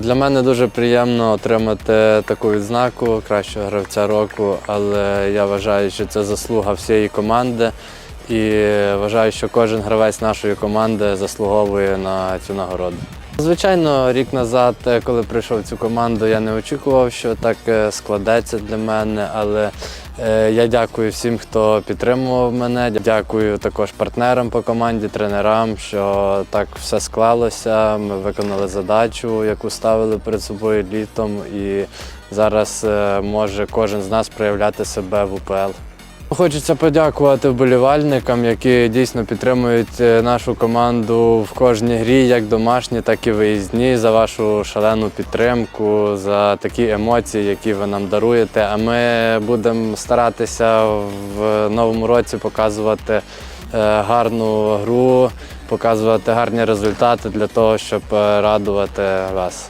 мене дуже приємно отримати таку відзнаку кращого гравця року, але я вважаю, що це заслуга всієї команди. І вважаю, що кожен гравець нашої команди заслуговує на цю нагороду. Звичайно, рік назад, е, коли прийшов в цю команду, я не очікував, що так е, складеться для мене, але я дякую всім, хто підтримував мене. Дякую також партнерам по команді, тренерам, що так все склалося. Ми виконали задачу, яку ставили перед собою літом, і зараз е, може кожен з нас проявляти себе в УПЛ. Хочеться подякувати вболівальникам, які дійсно підтримують е, нашу команду в кожній грі, як домашні, так і виїзні, за вашу шалену підтримку, за такі емоції, які ви нам даруєте. А ми будемо старатися в новому році показувати е, гарну гру, показувати гарні результати для того, щоб е, радувати вас.